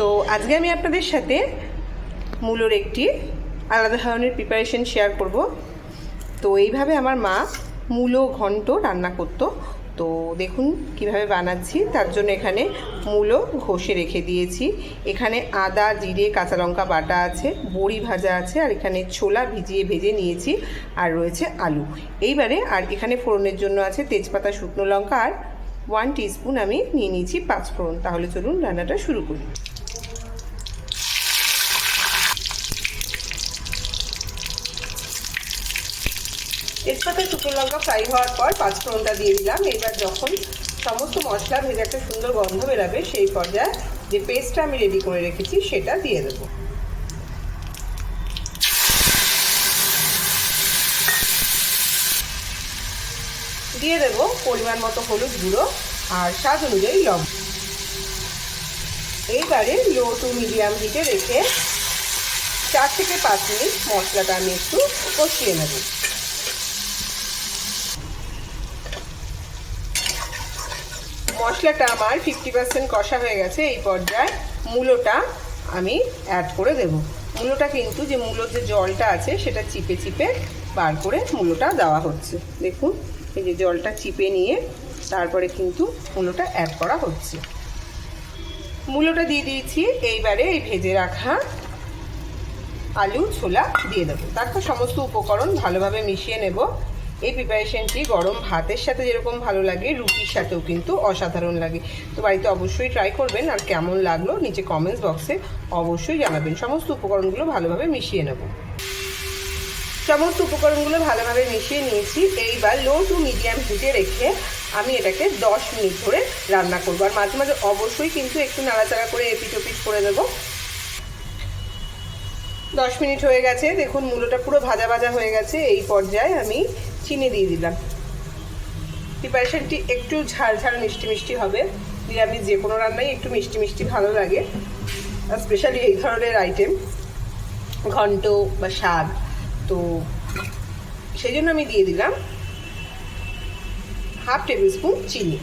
তো আজকে আমি আপনাদের সাথে মূলোর একটি আলাদা ধরনের প্রিপারেশন শেয়ার করব। তো এইভাবে আমার মা মূলো ঘন্ট রান্না করতো। তো দেখুন কীভাবে বানাচ্ছি, তার জন্য এখানে মূলো ঘষে রেখে দিয়েছি। এখানে আদা, জিরে, কাঁচা লঙ্কা বাটা আছে, বড়ি ভাজা আছে, আর এখানে ছোলা ভিজিয়ে ভেজে নিয়েছি, আর রয়েছে আলু। এইবারে আর এখানে ফোড়নের জন্য আছে তেজপাতা, শুকনো লঙ্কা, আর ওয়ান টিস্পুন আমি নিয়ে নিয়েছি পাঁচ ফোড়ন তাহলে চলুন রান্নাটা শুরু করি। তেজপাতা শুকনো লঙ্কা ফ্রাই হওয়ার পর পাঁচ ফোড়নটা দিয়ে দিলাম। এবার যখন সমস্ত মশলা ভেজে একটা সুন্দর গন্ধ বেরাবে, সেই পর্যায়ে যে পেস্টটা আমি রেডি করে রেখেছি, সেটা দিয়ে দেবো। দিয়ে দেব পরিমাণ মতো হলুদ গুঁড়ো আর স্বাদ অনুযায়ী লবণ। এইবারে লো টু মিডিয়াম হিটে রেখে চার থেকে পাঁচ মিনিট মশলাটা আমি একটু কষিয়ে নেব। মশলাটা আমার ফিফটি পার্সেন্ট কষা হয়ে গেছে, এই পর্যায়ে মূলোটা আমি অ্যাড করে দেব। মূলোটা কিন্তু যে মূলোর যে জলটা আছে, সেটা চিপে চিপে বার করে মূলোটা দেওয়া হচ্ছে। দেখুন, এই যে জলটা চিপে নিয়ে তারপরে কিন্তু মূলোটা অ্যাড করা হচ্ছে। মূলোটা দিয়ে দিয়েছি, এইবারে এই ভেজে রাখা আলু ছোলা দিয়ে দেবো। তারপর সমস্ত উপকরণ ভালোভাবে মিশিয়ে নেব। এই প্রিপারেশনটি গরম ভাতের সাথে যেরকম ভালো লাগে, রুটির সাথেও কিন্তু অসাধারণ লাগে। তো বাড়িতে অবশ্যই ট্রাই করবেন আর কেমন লাগল নিচে কমেন্টস বক্সে অবশ্যই জানাবেন। সমস্ত উপকরণগুলো ভালোভাবে মিশিয়ে নেব। সমস্ত উপকরণগুলো ভালোভাবে মিশিয়ে নিয়েছি। এইবার লো টু মিডিয়াম হিটে রেখে আমি এটাকে দশ মিনিট ধরে রান্না করব। আর মাঝে মাঝে অবশ্যই কিন্তু একটু নাড়াচাড়া করে এপিট ওপিট করে দেবো দশ মিনিট হয়ে গেছে। দেখুন মূলোটা পুরো ভাজা ভাজা হয়ে গেছে। এই পর্যায়ে আমি চিনি দিয়ে দিলাম। প্রিপারেশনটি একটু ঝাল ঝাল মিষ্টি মিষ্টি হবে। নিরামিষ যে কোনো রান্নাই একটু মিষ্টি মিষ্টি ভালো লাগে। স্পেশালি এই ধরনের আইটেম ঘন্ট বা শাক তো সেই জন্য আমি দিয়ে দিলাম হাফ টেবিল স্পুন চিনি।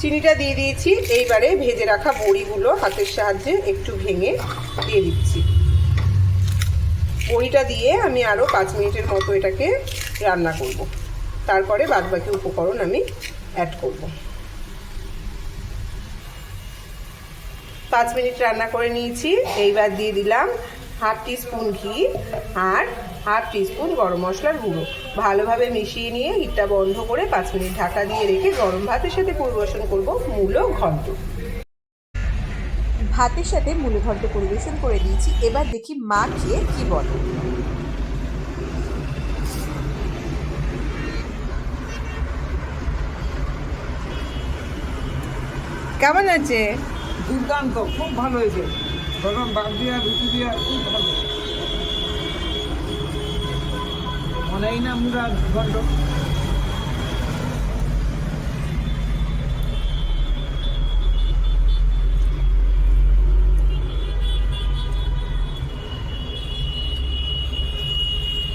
চিনিটা দিয়ে দিয়েছি। এইবারে ভেজে রাখা বড়িগুলো হাতের সাহায্যে একটু ভেঙে দিয়ে দিচ্ছি। বড়িটা দিয়ে আমি আরও পাঁচ মিনিটের মতো এটাকে রান্না করব। তারপরে বাদবাকি উপকরণ আমি অ্যাড করব। পাঁচ মিনিট রান্না করে নিয়েছি। এইবার দিয়ে দিলাম হাফ স্পুন ঘি আর হাফ টিস্পুন গরম মশলার গুঁড়ো। ভালোভাবে মিশিয়ে নিয়ে হিটটা বন্ধ করে পাঁচ মিনিট ঢাকা দিয়ে রেখে গরম ভাতের সাথে পরিবেশন করব মূলো ঘন্ট। ভাতের সাথে মূলো ঘন্ট পরিবেশন করে দিয়েছি এবার দেখি মা খেয়ে কি বলে। কেমন আছে? দুর্দান্ত খুব ভালো হয়েছে। গরম ভাত দিয়া রুটি দিয়া খুব ভালো। মনেই না আমরা ঘন্ট